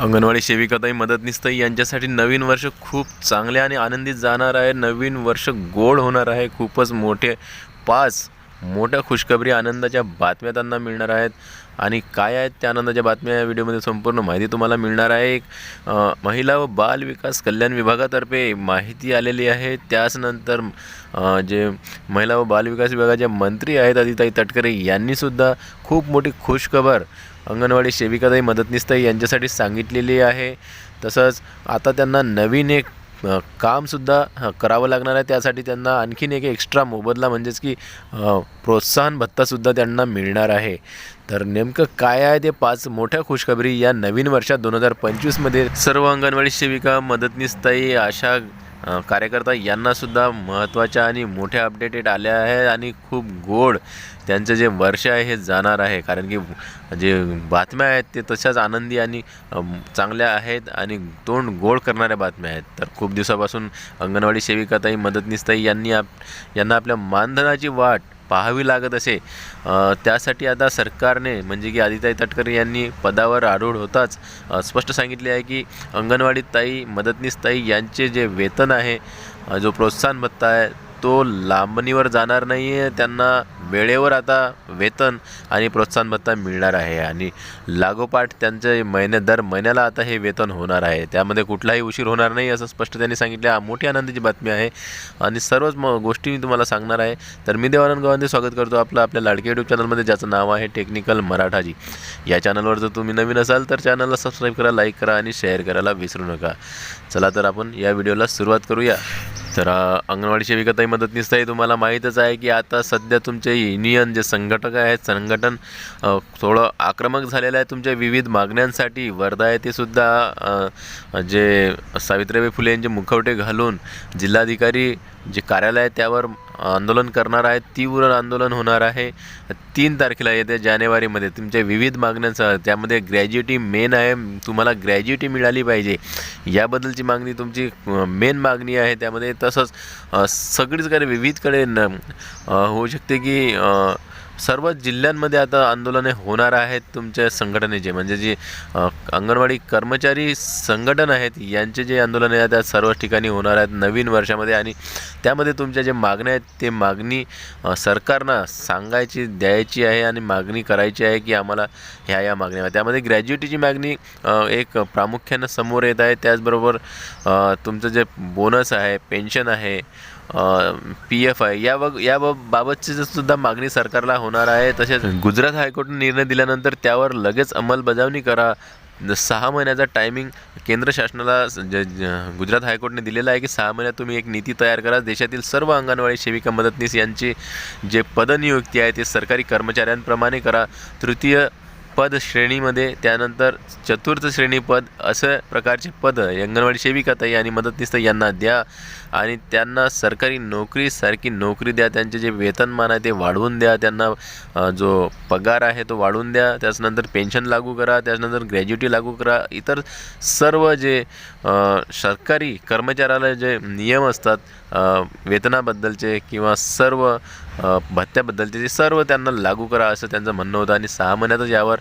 अंगणवाडी सेविकाताई मदतनीसताई यांच्यासाठी नवीन वर्ष खूप चांगले आणि आनंदित जाणार आहे. नवीन वर्ष गोड होणार आहे. खूपच मोठे पाच मोठ्या खुशखबरी आनंदाच्या बातम्या त्यांना मिळणार आहेत. आणि काय आहेत त्या आनंदाच्या बातम्या या व्हिडिओमध्ये संपूर्ण माहिती तुम्हाला मिळणार आहे. एक महिला व बाल विकास कल्याण विभागातर्फे माहिती आलेली आहे. त्याचनंतर जे महिला व बाल विकास विभागाचे मंत्री आहेत अदिताई तटकरे यांनीसुद्धा खूप मोठी खुशखबर अंगणवाडी सेविकाताई मदतनीसताई यांच्यासाठी सांगितलेली आहे. तसंच आता त्यांना नवीन एक कामसुद्धा करावं लागणार आहे. त्यासाठी त्यांना आणखीन एक एक्स्ट्रा मोबदला म्हणजेच की प्रोत्साहन भत्तासुद्धा त्यांना मिळणार आहे. तर नेमकं काय आहे ते पाच मोठ्या खुशखबरी या नवीन वर्षात दोन हजार पंचवीसमध्ये. सर्व अंगणवाडी सेविका मदतनीसताई आशा कार्यकर्ता यांनासुद्धा महत्त्वाच्या आणि मोठ्या अपडेटेड आल्या आहे आणि खूप गोड त्यांचं जे वर्ष आहे हे जाणार आहे. कारण की जे बातम्या आहेत ते तशाच आनंदी आणि चांगल्या आहेत आणि तोंड गोड करणाऱ्या बातम्या आहेत. तर खूप दिवसापासून अंगणवाडी सेविकाताई मदतनीसताई यांनी आप यांना आपल्या मानधनाची वाट पाहावी लागत असे. त्यासाठी आता सरकारने म्हणजे की आदिताई तटकरे यांनी पदावर आढळ होताच स्पष्ट सांगितले आहे की अंगणवाडी ताई मदतनीस ताई यांचे जे वेतन आहे जो प्रोत्साहन भत्ता आहे तो लांबणीवर जाणार नाही आहे त्यांना वेळेवर आता वेतन आणि प्रोत्साहन भत्ता मिळणार आहे. आणि लागोपाठ त्यांचे महिने दर महिन्याला आता हे वेतन होणार आहे. त्यामध्ये कुठलाही उशीर होणार नाही असं स्पष्ट त्यांनी सांगितले. हा मोठी आनंदाची बातमी आहे. आणि सर्वच म गोष्टी मी तुम्हाला सांगणार आहे. तर मी देवानंद गवांदे स्वागत करतो आपलं आपल्या लाडके यूट्यूब चॅनलमध्ये ज्याचं नाव आहे टेक्निकल मराठाजी या चॅनलवर जर तुम्ही नवीन असाल तर चॅनलला सबस्क्राईब करा लाईक करा आणि शेअर करायला विसरू नका. चला तर आपण या व्हिडिओला सुरुवात करूया. तर अंगणवाडी सेविकाताई मदतनीसताई तुम्हाला माहीतच आहे की आता सध्या तुमचे युनियन जे संघटक आहेत संघटन थोडं आक्रमक झालेलं आहे. तुमच्या विविध मागण्यांसाठी वर्धा येथे सुद्धा जे सावित्रीबाई फुले यांचे मुखवटे घालून जिल्हाधिकारी जे कार्यालय आहे त्यावर आंदोलन करणार आहे तीव्र आंदोलन होणार आहे. तीन तारखेला येत्या जानेवारीमध्ये. तुमच्या विविध मागण्यांसह त्यामध्ये ग्रॅज्युटी मेन आहे तुम्हाला ग्रॅज्युटी मिळाली पाहिजे. याबद्दलची मागणी तुमची मेन मागणी आहे त्यामध्ये तसंच सगळीच सगळीचकडे विविधकडे न होऊ शकते की सर्व जिल्ह्यांमध्ये आता आंदोलने होणार आहेत तुमच्या संघटनेचे. म्हणजे जे अंगणवाडी कर्मचारी संघटन आहेत यांचे जे आंदोलन आहे त्या सर्व ठिकाणी होणार आहेत नवीन वर्षामध्ये. आणि त्यामध्ये तुमच्या जे मागण्या आहेत ते मागणी सरकारनं सांगायची द्यायची आहे आणि मागणी करायची आहे की आम्हाला ह्या या मागण्या आहेत. त्यामध्ये ग्रॅज्युएटीची मागणी एक प्रामुख्यानं समोर येत आहे. त्याचबरोबर तुमचं जे बोनस आहे पेन्शन आहे पी एफ आहे या बग या बाबतची सुद्धा मागणी सरकारला होणार आहे तसेच गुजरात हायकोर्टने निर्णय दिल्यानंतर त्यावर लगेच अंमलबजावणी करा. सहा महिन्याचा टायमिंग केंद्र शासनाला ज- ज- गुजरात हायकोर्टने दिलेला आहे की सहा महिन्यात तुम्ही एक नीती तयार करा. देशातील सर्व अंगणवाडी सेविका मदतनीस यांची जे पदनियुक्ती आहे ते सरकारी कर्मचाऱ्यांप्रमाणे करा. तृतीय पद श्रेणीमध्ये त्यानंतर चतुर्थ श्रेणी पद असं प्रकारचे पद अंगणवाडी सेविका ताई आणि मदतनीस ताई यांना द्या. आणि त्यांना सरकारी नोकरीसारखी नोकरी द्या त्यांचे जे वेतनमान आहे ते वाढवून द्या त्यांना जो पगार आहे तो वाढवून द्या त्याच्यानंतर पेन्शन लागू करा त्याच्यानंतर ग्रॅज्युटी लागू करा इतर सर्व जे सरकारी कर्मचाऱ्याला जे नियम असतात वेतनाबद्दलचे किंवा सर्व भत्त्याबद्दलचे ते सर्व त्यांना लागू करा असं त्यांचं म्हणणं होतं. आणि सहा महिन्यातच यावर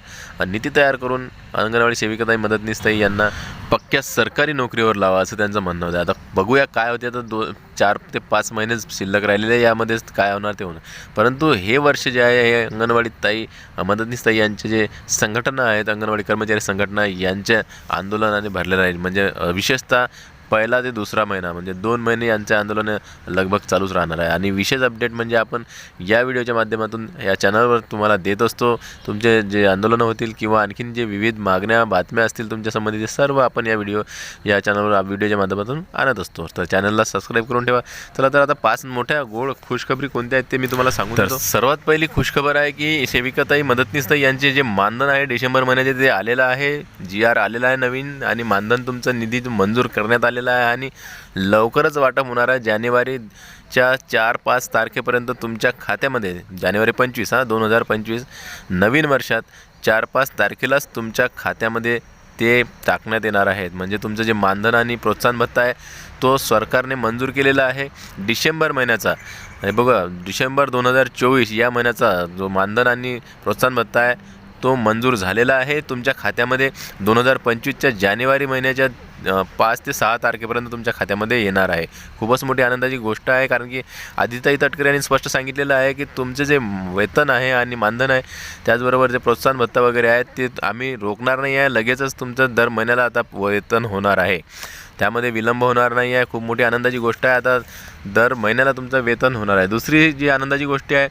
नीती तयार करून अंगणवाडी सेविकाताई मदतनीसताई यांना पक्क्या सरकारी नोकरीवर लावा असं त्यांचं म्हणणं होतं. आता बघूया काय होते. आता दो चार ते पाच महिनेच शिल्लक राहिलेले यामध्येच काय होणार ते होणार. परंतु हे वर्ष जे आहे हे अंगणवाडी ताई मदतनीस ताई यांचे जे संघटना आहेत अंगणवाडी कर्मचारी संघटना यांच्या आंदोलनाने भरलेलं आहे. म्हणजे विशेषतः पहिला ते दुसरा महिना म्हणजे दोन महिने यांचे आंदोलन लगभग चालूच राहणार आहे. आणि विशेष अपडेट म्हणजे आपण या व्हिडिओच्या माध्यमातून या चॅनलवर तुम्हाला देत असतो तुमचे जे आंदोलनं होतील किंवा आणखीन जे विविध मागण्या बातम्या असतील तुमच्या संबंधित सर्व आपण या व्हिडिओ या चॅनलवर व्हिडिओच्या माध्यमातून आणत असतो. तर चॅनलला सबस्क्राईब करून ठेवा. चला तर आता पाच मोठ्या गोड खुशखबरी कोणत्या आहेत ते मी तुम्हाला सांगू तर सर्वात पहिली खुशखबर आहे की सेविकाताई मदतनीसताई यांचे जे मानधन आहे डिसेंबर महिन्याचे ते आलेलं आहे. जी आर आलेला आहे नवीन आणि मानधन तुमचं निधी मंजूर करण्यात झालेला आहे आणि लवकरच वाटप होणार आहे. जानेवारीच्या चार पाच तारखेपर्यंत तुमच्या खात्यामध्ये जानेवारी पंचवीस हा दोन हजार पंचवीस नवीन वर्षात चार पाच तारखेलाच तुमच्या खात्यामध्ये ते टाकण्यात येणार आहेत. म्हणजे तुमचं जे मानधन आणि प्रोत्साहन भत्ता आहे तो सरकारने मंजूर केलेला आहे डिसेंबर महिन्याचा. हे बघा डिसेंबर दोन हजार चोवीस या महिन्याचा जो मानधन आणि प्रोत्साहन भत्ता आहे तो मंजूर झालेला आहे. तुमच्या खात्यामध्ये दोन हजार पंचवीसच्या जानेवारी महिन्याच्या पाच ते सहा तारखेपर्यंत तुमच्या खात्यामध्ये येणार आहे. खूपच मोठी आनंदाची गोष्ट आहे कारण की आदिताई तटकरे यांनी स्पष्ट सांगितलेलं आहे की तुमचे जे वेतन आहे आणि मानधन आहे त्याचबरोबर जे प्रोत्साहन भत्ता वगैरे आहे ते आम्ही रोखणार नाही आहे. लगेचच तुमचं दर महिन्याला आता वेतन होणार आहे. त्यामध्ये विलंब होणार नाही आहे. खूप मोठी आनंदाची गोष्ट आहे. आता दर महिन्याला तुमचं वेतन होणार आहे. दुसरी जी आनंदाची गोष्ट आहे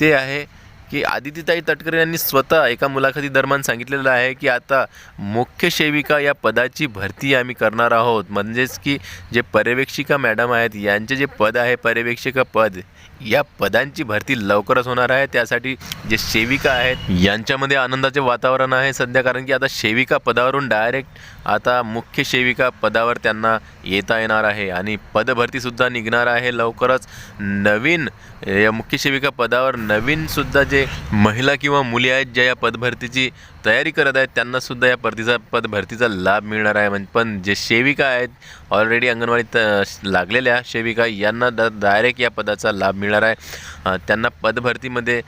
ते आहे की आदितीताई तटकरे यांनी स्वतः एका मुलाखती दरम्यान सांगितलेलं आहे की आता मुख्य सेविका या पदाची भरती आम्ही करणार आहोत. म्हणजेच की जे पर्यवेक्षिका मॅडम आहेत यांचे जे पद आहे पर्यवेक्षिका पद या पदांची भरती लवकरच होणार आहे. त्यासाठी जे सेविका आहेत यांच्यामध्ये आनंदाचे वातावरण आहे सध्या कारण की आता सेविका पदावरून डायरेक्ट आता मुख्य सेविका पदावर त्यांना येता येणार आहे आणि पदभरतीसुद्धा निघणार आहे. लवकरच नवीन या मुख्य सेविका पदावर नवीनसुद्धा जे महिला किंवा मुली आहेत ज्या या पदभरतीची तयारी करत आहेत त्यांनासुद्धा या पदीचा पदभरतीचा लाभ मिळणार आहे. म्हणजे पण जे सेविका आहेत ऑलरेडी अंगणवाडीत लागलेल्या सेविका यांना द डायरेक्ट या पदाचा लाभ मिळणार आहे. त्यांना पदभरतीमध्ये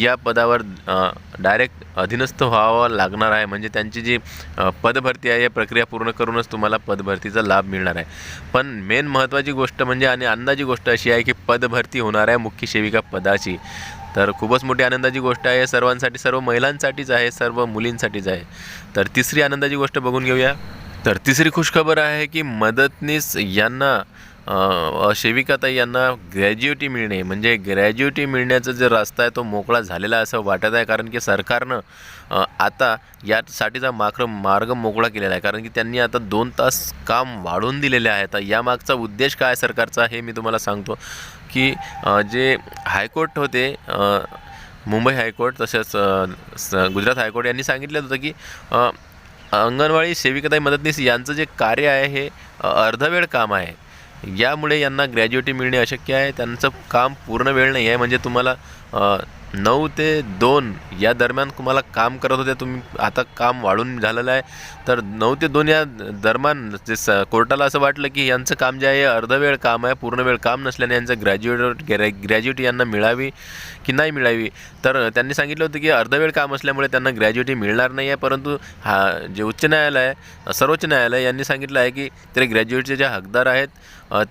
या पदावर डायरेक्ट अधीनस्थ व्हावं लागणार आहे. म्हणजे त्यांची जी पदभरती आहे या प्रक्रिया पूर्ण करूनच तुम्हाला पदभरतीचा लाभ मिळणार आहे. पण मेन महत्त्वाची गोष्ट म्हणजे आणि अंदाजी गोष्ट अशी आहे की पदभरती होणार आहे मुख्य सेविका पदाची. तर खूपच मोठी आनंदाची गोष्ट आहे. सर्वांसाठी सर्व महिलांसाठीच आहे सर्व मुलींसाठीच आहे. तर तिसरी आनंदाची गोष्ट बघून घेऊया. तर तिसरी खुशखबर आहे की मदतनीस यांना सेविकाताई यांना ग्रॅज्युएटी मिळणे. म्हणजे ग्रॅज्युएटी मिळण्याचा जो रस्ता आहे तो मोकळा झालेला असं वाटत आहे. कारण की सरकारनं आता यासाठीचा मार्ग मार्ग मोकळा केलेला आहे. कारण की त्यांनी आता दोन तास काम वाढवून दिलेले आहे तर यामागचा उद्देश काय सरकारचा हे मी तुम्हाला सांगतो. की जे हायकोर्ट होते मुंबई हायकोर्ट तसेच स- गुजरात हायकोर्ट यांनी सांगितलं होतं की अंगणवाडी सेविकाताई मदतनीस यांचं जे कार्य आहे हे अर्धवेळ काम आहे. यामुळे यांना ग्रॅज्युएटी मिळणे अशक्य आहे. त्यांचं काम पूर्ण वेळ नाही आहे. म्हणजे तुम्हाला नऊ ते दोन या दरम्यान तुम्हाला काम करत होते. तुम्ही आता काम वाढून झालेलं आहे. तर नऊ ते दोन या दरम्यान जे स कोर्टाला असं वाटलं की यांचं काम जे आहे अर्धवेळ काम आहे पूर्ण वेळ काम नसल्याने यांचं ग्रॅज्युएट ग्रॅ ग्रॅज्युएटी यांना मिळावी की नाही मिळावी? तर त्यांनी सांगितलं होतं की अर्धवेळ काम असल्यामुळे त्यांना ग्रॅज्युएटी मिळणार नाही आहे. परंतु हा जे उच्च न्यायालय सर्वोच्च न्यायालय यांनी सांगितलं आहे की ते ग्रॅज्युएटचे जे हकदार आहेत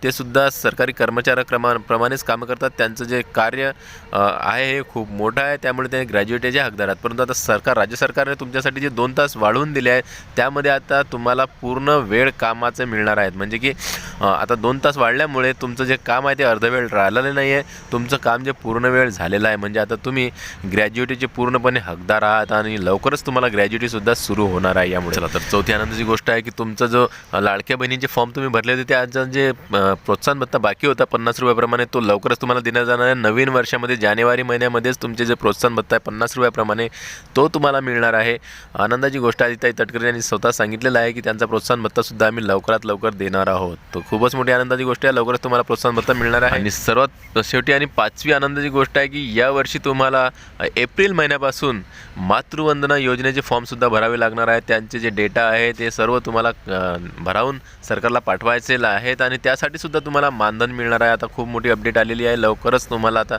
ते सुद्धा सरकारी कर्मचाऱ्याक्रमा प्रमाणेच कामं करतात. त्यांचं जे कार्य आहे हे खूप मोठं आहे. त्यामुळे ते ग्रॅज्युएटचे हकदार आहेत. परंतु आता सरकार राज्य सरकारने तुमच्यासाठी जे दोन तास वाढवून दिले आहेत त्यामध्ये आता तुम्हाला पूर्ण वेळ कामाचे मिळणार आहेत. म्हणजे की आता दोन तास वाढल्यामुळे तुमचं जे काम आहे ते अर्धवेळ राहिलेलं नाही आहे तुमचं काम जे पूर्ण वेळ झालेलं आहे म्हणजे आता तुम्ही ग्रॅज्युएटीचे पूर्णपणे हकदार आहात आणि लवकरच तुम्हाला ग्रॅज्युएटीसुद्धा सुरू होणार आहे यामुळे. चला तर चौथी आनंदाची गोष्ट आहे की तुमचं जो लाडक्या बहिणीचे फॉर्म तुम्ही भरले होते त्या जे प्रोत्साहन भत्ता बाकी होता पन्नास रुपयाप्रमाणे तो लवकरच तुम्हाला देण्यात जाणार आहे. नवीन वर्षामध्ये जानेवारी महिन्यामध्येच तुमचे जे प्रोत्साहन भत्ता आहे पन्नास रुपयाप्रमाणे तो तुम्हाला मिळणार आहे. आनंदाची गोष्ट आहे तटकरे यांनी स्वतः सांगितलेलं आहे की त्यांचा प्रोत्साहन भत्तासुद्धा आम्ही लवकरात लवकर देणार आहोत. तो खूपच मोठी आनंदाची गोष्ट आहे. लवकरच तुम्हाला प्रोत्साहन भत्ता मिळणार आहे. आणि सर्वात शेवटी आणि पाचवी आनंदाची गोष्ट आहे की यावर्षी तुम्हाला एप्रिल महिन्यापासून मातृवंदना योजनेचे फॉर्मसुद्धा भरावे लागणार आहेत. त्यांचे जे डेटा आहे ते सर्व तुम्हाला भरावून सरकारला पाठवायचे आहेत. आणि त्यासाठी सुद्धा तुम्हाला मानधन मिळणार आहे. आता खूप मोठी अपडेट आलेली आहे. लवकरच तुम्हाला आता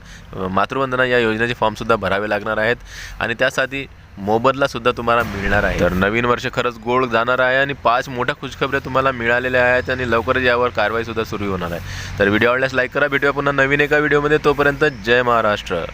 मातृवंदना या योजनेचे फॉर्मसुद्धा भरावे लागणार आहेत. आणि त्यासाठी मोबदला सुद्धा तुम्हाला मिळणार आहे. तर नवीन वर्ष खरंच गोड जाणार आहे आणि पाच मोठ्या खुशखबऱ्या तुम्हाला मिळालेल्या आहेत आणि लवकरच यावर कारवाई सुद्धा सुरू होणार आहे. तर व्हिडिओ आवडल्यास लाईक करा. भेटूया पुन्हा नवीन एका व्हिडिओमध्ये तोपर्यंत जय महाराष्ट्र.